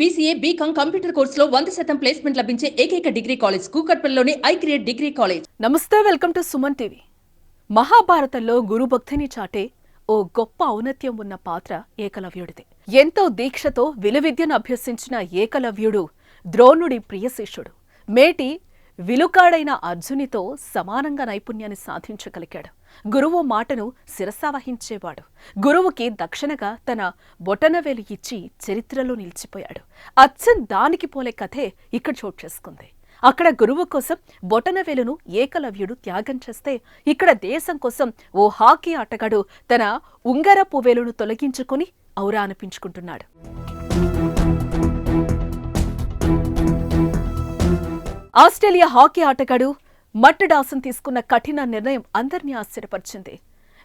BCA BCom computer కోర్సులో వంద శాతం ప్లేస్మెంట్ లభించే ఏకైక డిగ్రీ కాలేజ్ కూకట్పల్లిలోని ఐ క్రియేట్ డిగ్రీ కాలేజ్. నమస్తే వెల్కమ్ టు సుమన్ టీవీ. మహాభారతంలో గురుభక్తిని చాటే ఓ గొప్ప ఔన్నత్యం ఉన్న పాత్ర ఏకలవ్యుడిది. ఎంతో దీక్షతో విలువిద్యను అభ్యసించిన ఏకలవ్యుడు ద్రోణుడి ప్రియశిష్యుడు మేటి విలుకాడైన అర్జునితో సమానంగా నైపుణ్యాన్ని సాధించగలిగాడు. గురువు మాటను శిరసావహించేవాడు గురువుకి దక్షిణగా తన బొటనవేలు ఇచ్చి చరిత్రలో నిలిచిపోయాడు. అచ్చం దానికి పోలే కథే ఇక్కడ చోటు చేసుకుంది. అక్కడ గురువు కోసం బొటనవేలును ఏకలవ్యుడు త్యాగం చేస్తే ఇక్కడ దేశం కోసం ఓ హాకీ ఆటగాడు తన ఉంగరపు వేలును తొలగించుకుని ఔరా అనిపించుకుంటున్నాడు. ఆస్ట్రేలియా హాకీ ఆటగాడు మట్ డాసన్ తీసుకున్న కఠిన నిర్ణయం అందరినీ ఆశ్చర్యపరిచింది.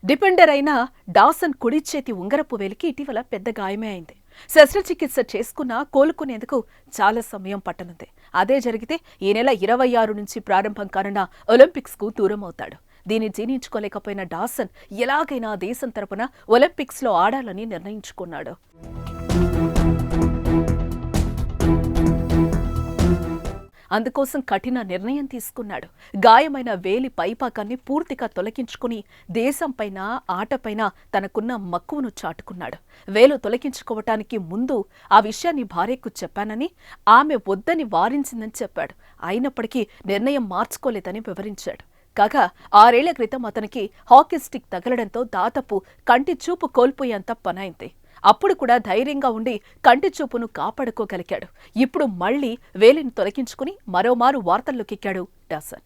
డిపెండర్ అయిన డాసన్ కుడి చేతి ఉంగరపు వేలికి ఇటీవల పెద్ద గాయమే అయింది. శస్త్రచికిత్స చేసుకున్నా కోలుకునేందుకు చాలా సమయం పట్టనుంది. అదే జరిగితే ఈ నెల ఇరవై ఆరు నుంచి ప్రారంభం కానున్న ఒలింపిక్స్కు దూరం అవుతాడు. దీన్ని జీర్ణించుకోలేకపోయిన డాసన్ ఎలాగైనా దేశం తరపున ఒలింపిక్స్లో ఆడాలని నిర్ణయించుకున్నాడు. అందుకోసం కఠిన నిర్ణయం తీసుకున్నాడు. గాయమైన వేలి పైపాకాన్ని పూర్తిగా తొలగించుకుని దేశంపైన ఆటపైన తనకున్న మక్కువను చాటుకున్నాడు. వేలు తొలగించుకోవటానికి ముందు ఆ విషయాన్ని భార్యకు చెప్పానని ఆమె వద్దని వారించిందని చెప్పాడు. అయినప్పటికీ నిర్ణయం మార్చుకోలేదని వివరించాడు. కాగా ఆరేళ్ళ క్రితం అతనికి హాకీ స్టిక్ తగలడంతో దాదాపు కంటి చూపు కోల్పోయేంత పనైంది. అప్పుడు కూడా ధైర్యంగా ఉండి కంటి చూపును కాపాడుకోగలిగాడు. ఇప్పుడు మళ్ళీ వేలిని తొలగించుకుని మరోమారు వార్తల్లోకెక్కాడు డాసన్.